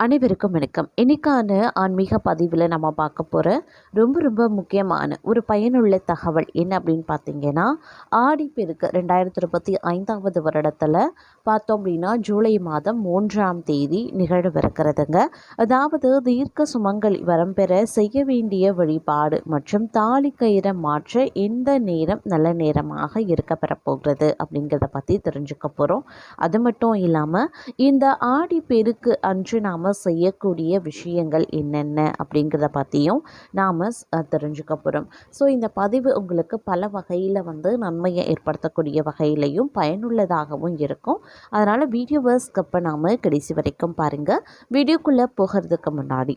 அனைவருக்கும் வணக்கம். இன்னைக்கான ஆன்மீக பதிவில் நம்ம பார்க்க போகிற ரொம்ப ரொம்ப முக்கியமான ஒரு பயனுள்ள தகவல் என்ன அப்படின்னு பார்த்தீங்கன்னா ஆடிப்பெருக்கு ரெண்டாயிரத்தி இருபத்தி ஐந்தாவது வருடத்தில் பார்த்தோம் அப்படின்னா ஜூலை மாதம் மூன்றாம் தேதி நிகழவிருக்கிறதுங்க அதாவது தீர்க்க சுமங்கலி வரம்பெற செய்ய வேண்டிய வழிபாடு மற்றும் தாலி கயிறை மாற்ற எந்த நேரம் நல்ல நேரமாக இருக்க பெறப்போகிறது அப்படிங்கிறத பற்றி தெரிஞ்சுக்க போகிறோம் அது மட்டும் இல்லாமல் இந்த ஆடி பெருக்கு அன்று நாம் செய்யக்கூடிய விஷயங்கள் என்னென்ன அப்படிங்கிறத பற்றியும் நாம் தெரிஞ்சுக்க போகிறோம் ஸோ இந்த பதிவு உங்களுக்கு பல வகையில் வந்து நன்மையை ஏற்படுத்தக்கூடிய வகையிலையும் பயனுள்ளதாகவும் இருக்கும். அதனால் வீடியோவை ஸ்கிப் நாம் கடைசி வரைக்கும் பாருங்கள் வீடியோக்குள்ளே போகிறதுக்கு முன்னாடி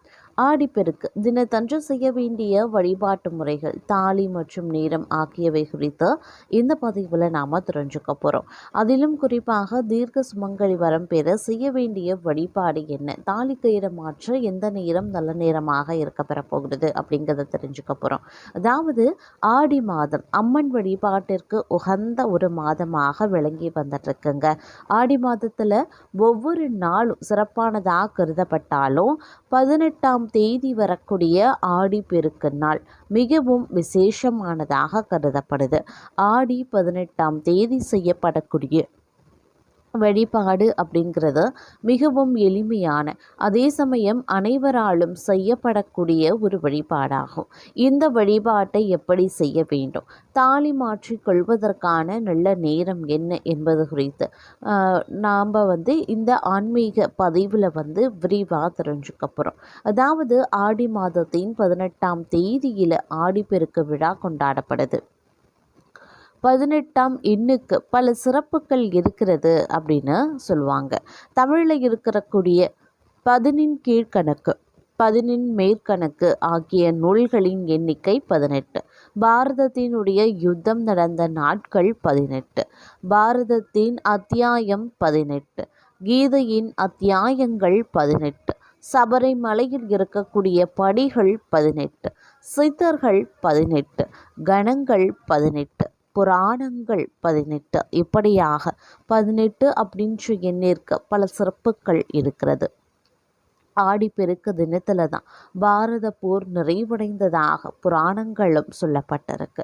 ஆடிப்பெருக்கு தினத்தன்று செய்ய வேண்டிய வழிபாட்டு முறைகள் தாலி மற்றும் நேரம் ஆகியவை குறித்து இந்த பதிவில் நாம் தெரிஞ்சுக்க போகிறோம் அதிலும் குறிப்பாக தீர்க்க சுமங்கலி வரம் பெற செய்ய வேண்டிய வழிபாடு என்ன? தாலி கயிறை மாற்ற எந்த நேரம் நல்ல நேரமாக இருக்க பெறப்போகிறது அப்படிங்கிறத தெரிஞ்சுக்க போகிறோம் அதாவது ஆடி மாதம் அம்மன் வழிபாட்டிற்கு உகந்த ஒரு மாதமாக விளங்கி வந்துட்டுருக்குங்க. ஆடி மாதத்தில் ஒவ்வொரு நாளும் சிறப்பானதாக கருதப்பட்டாலும் பதினெட்டாம் தேதி வரக்கூடிய ஆடி பெருக்கு நாள் மிகவும் விசேஷமானதாக கருதப்படுது. ஆடி பதினெட்டாம் தேதி செய்யப்படக்கூடிய வழிபாடு அப்படிங்கிறது மிகவும் எளிமையான. அதே சமயம் அனைவராலும் செய்யப்படக்கூடிய ஒரு வழிபாடாகும். இந்த வழிபாட்டை எப்படி செய்ய வேண்டும்? தாலி மாற்றி கொள்வதற்கான நல்ல நேரம் என்ன என்பது குறித்து நாம் வந்து இந்த ஆன்மீக பதிவில் வந்து விரிவாக தெரிஞ்சுக்க போகிறோம் அதாவது ஆடி மாதத்தின் பதினெட்டாம் தேதியில் ஆடிப்பெருக்கு விழா கொண்டாடப்படுது. பதினெட்டாம் எண்ணுக்கு பல சிறப்புகள் இருக்கிறது அப்படின்னு சொல்லுவாங்க. தமிழில் இருக்கிறக்கூடிய பதினின் கீழ்கணக்கு பதினின் மேற்கணக்கு ஆகிய நூல்களின் எண்ணிக்கை பதினெட்டு. பாரதத்தினுடைய யுத்தம் நடந்த நாட்கள் பதினெட்டு. பாரதத்தின் அத்தியாயம் பதினெட்டு. கீதையின் அத்தியாயங்கள் பதினெட்டு. சபரிமலையில் இருக்கக்கூடிய படிகள் பதினெட்டு. சித்தர்கள் பதினெட்டு. கணங்கள் பதினெட்டு. புராணங்கள் பதினெட்டு. இப்படியாக பதினெட்டு அப்படின்ற எண்ணிற்கு பல சிறப்புகள் இருக்கிறது. ஆடிப்பெருக்கு தினத்தில் தான். பாரத போர் நிறைவடைந்ததாக புராணங்களும் சொல்லப்பட்டிருக்கு.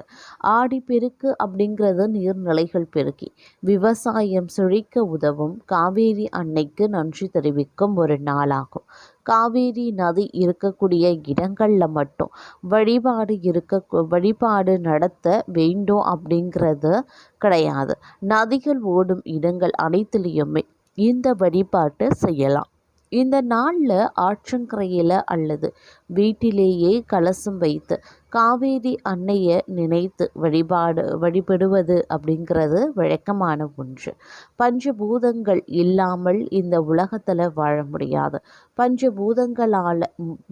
ஆடிப்பெருக்கு அப்படிங்கிறது நீர்நிலைகள் பெருக்கி விவசாயம் செழிக்க உதவும் காவேரி அன்னைக்கு நன்றி தெரிவிக்கும் ஒரு நாளாகும். காவேரி நதி இருக்கக்கூடிய இடங்களில் மட்டும் வழிபாடு இருக்க வழிபாடு நடத்த வேண்டும் அப்படிங்கிறது கிடையாது. நதிகள் ஓடும் இடங்கள் அனைத்துலேயுமே இந்த வழிபாட்டை செய்யலாம். இந்த நாளில் ஆற்றங்கரையில் அல்லது வீட்டிலேயே கலசம் வைத்து காவேரி அன்னையை நினைத்து வழிபாடு வழிபடுவது அப்படிங்கிறது வழக்கமான ஒன்று. பஞ்சபூதங்கள் இல்லாமல் இந்த உலகத்தில் வாழ முடியாது. பஞ்சபூதங்களால்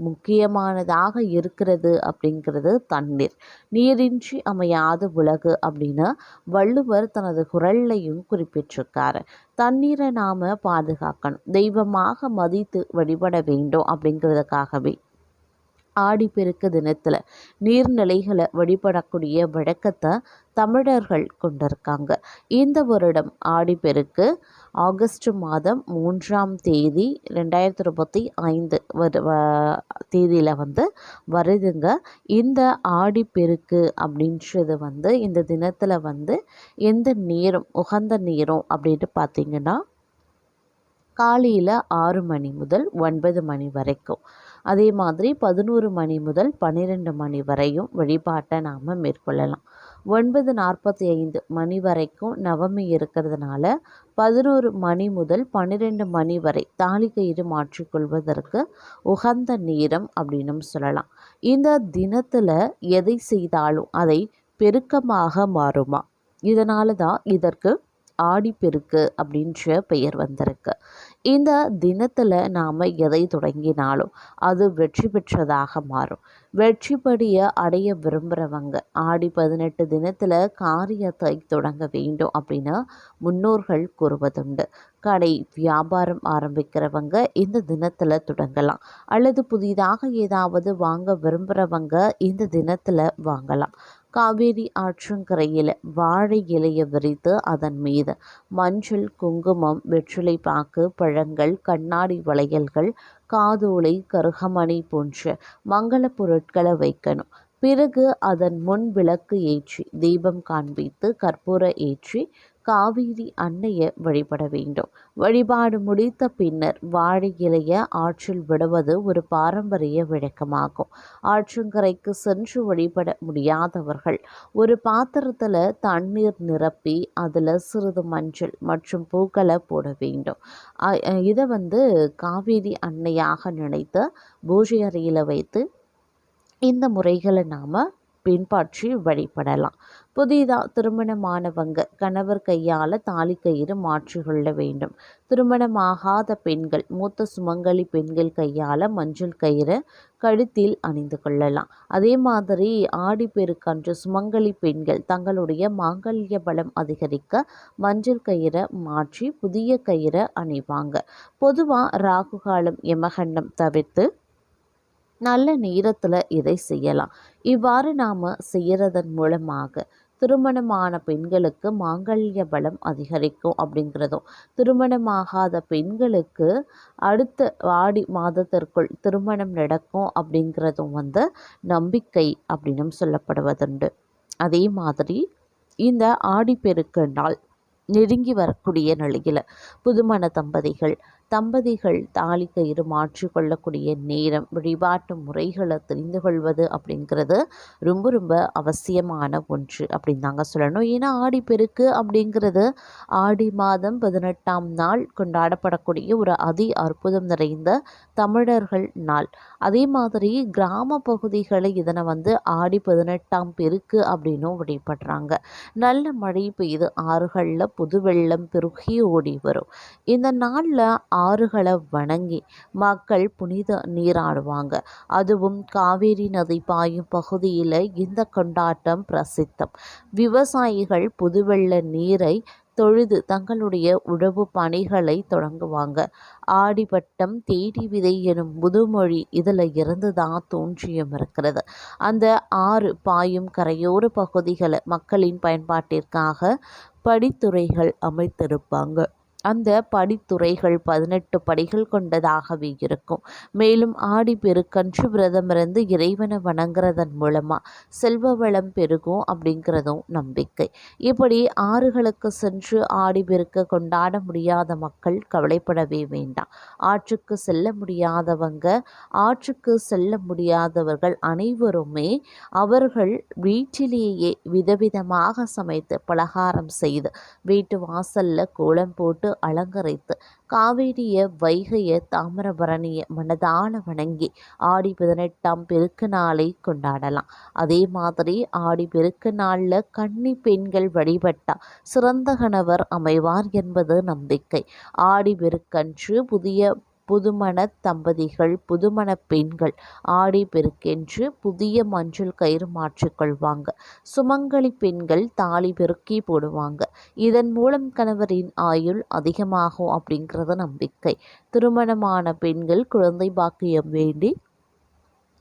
முக்கியமானதாக இருக்கிறது அப்படிங்கிறது தண்ணீர். நீரின்றி அமையாத உலகு அப்படின்னு வள்ளுவர் தனது குரல்லையும் குறிப்பிட்டிருக்காரு. தண்ணீரை நாம் பாதுகாக்கணும். தெய்வமாக மதித்து வழிபட வேண்டும் அப்படிங்கிறதுக்காகவே. ஆடிப்பெருக்கு தினத்தில் நீர்நிலைகளை வழிபடக்கூடிய வழக்கத்தை தமிழர்கள் கொண்டிருக்காங்க. இந்த வருடம் ஆடிப்பெருக்கு ஆகஸ்ட் மாதம் மூன்றாம் தேதி ரெண்டாயிரத்தி இருபத்தி ஐந்து வரு தேதியில் வந்து வருதுங்க. இந்த ஆடிப்பெருக்கு அப்படின்றது வந்து இந்த தினத்தில் வந்து எந்த நேரம் உகந்த நேரம் அப்படின்ட்டு பார்த்திங்கன்னா காலையில் ஆறு மணி முதல் ஒன்பது மணி வரைக்கும். அதே மாதிரி பதினோரு மணி முதல் பன்னிரெண்டு மணி வரையும் வழிபாட்டை நாம் மேற்கொள்ளலாம். ஒன்பது நாற்பத்தி ஐந்து மணி வரைக்கும் நவமி இருக்கிறதுனால பதினோரு மணி முதல் பன்னிரெண்டு மணி வரை தாலி கயிறு மாற்றிக்கொள்வதற்கு உகந்த நேரம் அப்படின்னு சொல்லலாம். இந்த தினத்தில் எதை செய்தாலும் அதை பெருக்கமாக மாறுமா? இதனால தான் இதற்கு ஆடிப்பெருக்கு அப்படின்ற பெயர் வந்திருக்கு. இந்த தினத்தில் நாம் எதை தொடங்கினாலும் அது வெற்றி பெற்றதாக மாறும். வெற்றிப்படியை அடைய விரும்புகிறவங்க ஆடி பதினெட்டு தினத்தில் காரியத்தை தொடங்க வேண்டும் அப்படின்னு முன்னோர்கள் கூறுவதுண்டு. கடை வியாபாரம் ஆரம்பிக்கிறவங்க இந்த தினத்தில் தொடங்கலாம். அல்லது புதிதாக ஏதாவது வாங்க விரும்புகிறவங்க இந்த தினத்தில் வாங்கலாம். காவேரி ஆற்றங்கரையில் வாழை இலையை விரித்து அதன் மீது மஞ்சள் குங்குமம் வெற்றிலை பாக்கு பழங்கள் கண்ணாடி வளையல்கள் காதோலை கருகமணி போன்ற மங்கள பொருட்களை வைக்கணும். பிறகு அதன் முன் விளக்கு ஏற்றி தீபம் காண்பித்து கற்பூர ஏற்றி காவேரி அன்னையை வழிபட வேண்டும். வழிபாடு முடித்த பின்னர் வாழை இலைய ஆற்றில் விடுவது ஒரு பாரம்பரிய விளக்கமாகும் ஆற்றங்கரைக்கு சென்று வழிபட முடியாதவர்கள் ஒரு பாத்திரத்தில் தண்ணீர் நிரப்பி அதில் சிறிது மஞ்சள் மற்றும் பூக்களை போட வேண்டும். இதை வந்து காவேரி அன்னையாக நினைத்து பூஜை அறையில் வைத்து இந்த முறைகளை நாம் பின்பற்றி வழிபடலாம். புதிதாக திருமணமானவங்க கணவர் கையால் தாலி கயிறு மாற்றிக்கொள்ள வேண்டும். திருமணமாகாத பெண்கள் மூத்த சுமங்கலி பெண்கள் கையால் மஞ்சள் கயிறு கழுத்தில் அணிந்து கொள்ளலாம். அதே மாதிரி ஆடிப்பெருக்கன்று சுமங்கலி பெண்கள் தங்களுடைய மாங்கல்ய பலம் அதிகரிக்க மஞ்சள் கயிறை மாற்றி புதிய கயிறை அணிவாங்க. பொதுவாக ராகுகாலம் யமகண்டம் தவிர்த்து நல்ல நேரத்தில் இதை செய்யலாம். இவ்வாறு நாம் செய்கிறதன் மூலமாக திருமணமான பெண்களுக்கு மாங்கல்ய பலம் அதிகரிக்கும் அப்படிங்கிறதும் திருமணமாகாத பெண்களுக்கு அடுத்த ஆடி மாதத்திற்குள் திருமணம் நடக்கும் அப்படிங்கிறதும் வந்து நம்பிக்கை அப்படின்னு சொல்லப்படுவதுண்டு. அதே மாதிரி இந்த ஆடிப்பெருக்கு நாள் நெருங்கி வரக்கூடிய நிலையில் புதுமண தம்பதிகள் தம்பதிகள் தாலி கயிறு மாற்றிக்கொள்ளக்கூடிய நேரம் வழிபாட்டு முறைகளை தெரிந்து கொள்வது அப்படிங்கிறது ரொம்ப ரொம்ப அவசியமான ஒன்று அப்படின்னு தாங்க சொல்லணும். ஏன்னா ஆடிப்பெருக்கு அப்படிங்கிறது ஆடி மாதம் பதினெட்டாம் நாள் கொண்டாடப்படக்கூடிய ஒரு அதி அற்புதம் நிறைந்த தமிழர்கள் நாள். அதே மாதிரி கிராம பகுதிகளை இதனை வந்து ஆடி பதினெட்டாம் பெருக்கு அப்படின்னும் வழிபடுறாங்க. நல்ல மழை பெய்து ஆறுகளில் புது வெள்ளம் பெருகி ஓடி வரும். இந்த நாளில் ஆறுகளை வணங்கி மக்கள் புனித நீராடுவாங்க. அதுவும் காவேரி நதி பாயும் பகுதியில் இந்த கொண்டாட்டம் பிரசித்தம். விவசாயிகள் புதுவெள்ள நீரை தொழுது தங்களுடைய உழவு பணிகளை தொடங்குவாங்க. ஆடிப்பட்டம் தேடி விதை எனும் முதுமொழி இதில் இருந்து தான் தோன்றியும் இருக்கிறது. அந்த ஆறு பாயும் கரையோர பகுதிகளை மக்களின் பயன்பாட்டிற்காக படித்துறைகள் அமைத்திருப்பாங்க. அந்த படித்துறைகள் பதினெட்டு படிகள் கொண்டதாகவே இருக்கும். மேலும் ஆடி பெருக்கன்று விரதமிருந்து இறைவனை வணங்குறதன் மூலமாக செல்வ வளம் பெருகும் அப்படிங்கிறதும் நம்பிக்கை. இப்படி ஆறுகளுக்கு சென்று ஆடி பெருக்க கொண்டாட முடியாத மக்கள் கவலைப்படவே வேண்டாம். ஆற்றுக்கு செல்ல முடியாதவங்க ஆற்றுக்கு செல்ல முடியாதவர்கள் அனைவருமே அவர்கள் வீட்டிலேயே விதவிதமாக சமைத்து பலகாரம் செய்து வீட்டு வாசல்ல கோலம் போட்டு அலங்கரித்து காவேரிய வைகைய தாமிரபரணிய மனதான வணங்கி ஆடி பதினெட்டாம் பெருக்கு நாளை கொண்டாடலாம். அதே மாதிரி ஆடி பெருக்கு நாளில் கன்னி பெண்கள் வழிபட்டால் சிறந்த கணவர் அமைவார் என்பது நம்பிக்கை. ஆடி பெருக்கன்று புதிய புதுமண தம்பதிகள் புதுமண பெண்கள் ஆடி பெருக்கென்று புதிய மஞ்சள் கயிறு மாற்றிக்கொள்வாங்க சுமங்கலி பெண்கள் தாலி பெருக்கி போடுவாங்க. இதன் மூலம் கணவரின் ஆயுள் அதிகமாகும் அப்படிங்கிறது நம்பிக்கை. திருமணமான பெண்கள் குழந்தை பாக்கியம் வேண்டி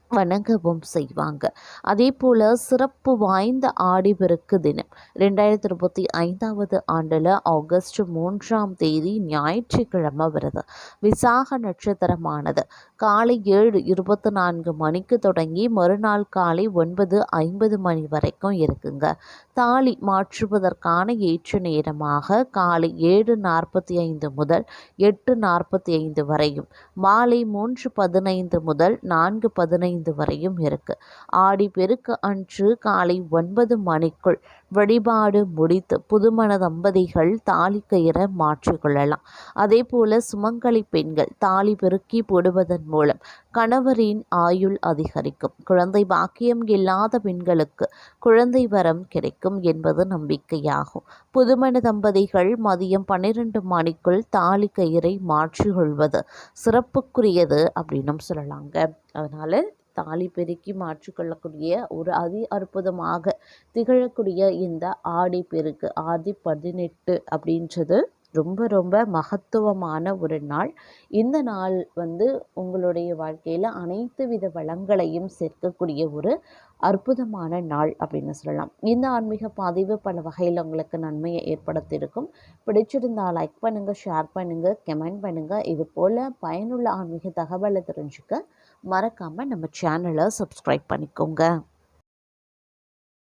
வணங்கவும் செய்வாங்க. அதே போல் சிறப்பு வாய்ந்த ஆடிபெருக்கு தினம். ரெண்டாயிரத்தி இருபத்தி ஐந்தாவது ஆண்டில் ஆகஸ்ட் மூன்றாம் தேதி ஞாயிற்றுக்கிழமை வருது. விசாக நட்சத்திரமானது. காலை ஏழு இருபத்தி நான்கு மணிக்கு தொடங்கி மறுநாள் காலை ஒன்பது ஐம்பது மணி வரைக்கும் இருக்குங்க. தாலி மாற்றுவதற்கான ஏற்ற நேரமாக காலை ஏழு நாற்பத்தி ஐந்து முதல் எட்டு நாற்பத்தி ஐந்து வரையும். மாலை மூன்று பதினைந்து முதல் நான்கு பதினைந்து பதினைந்து வரையும் இருக்கு. ஆடி பெருக்கு அன்று காலை ஒன்பது மணிக்குள் வழிபாடு முடித்து புதுமண தம்பதிகள் தாலி கயிற மாற்றிக்கொள்ளலாம் அதே போல சுமங்கலி பெண்கள் தாலி பெருக்கி போடுவதன் மூலம் கணவரின் ஆயுள் அதிகரிக்கும். குழந்தை பாக்கியம் இல்லாத பெண்களுக்கு குழந்தை வரம் கிடைக்கும் என்பது நம்பிக்கையாகும். புதுமண தம்பதிகள் மதியம் பன்னிரண்டு மணிக்குள் தாலி கயிறை மாற்றிக்கொள்வது சிறப்புக்குரியது அப்படின்னும் சொல்லலாங்க. அதனால் தாலி பெருக்கி மாற்றிக்கொள்ளக்கூடிய ஒரு அதி அற்புதமாக திகழக்கூடிய இந்த ஆடி பெருக்கு ஆடி பதினெட்டு அப்படின்றது ரொம்ப ரொம்ப மகத்துவமான ஒரு நாள். இந்த நாள் வந்து உங்களுடைய வாழ்க்கையில் அனைத்து வித வளங்களையும் சேர்க்கக்கூடிய ஒரு அற்புதமான நாள் அப்படின்னு சொல்லலாம். இந்த ஆன்மீக பதிவு பல வகையில் உங்களுக்கு நன்மையை ஏற்படுத்தியிருக்கும். பிடிச்சிருந்தால் லைக் பண்ணுங்கள் ஷேர் பண்ணுங்கள் கமெண்ட் பண்ணுங்கள் இது போல் பயனுள்ள ஆன்மீக தகவலை தெரிஞ்சுக்க மறக்காமல் நம்ம சேனலை சப்ஸ்கிரைப் பண்ணிக்கோங்க.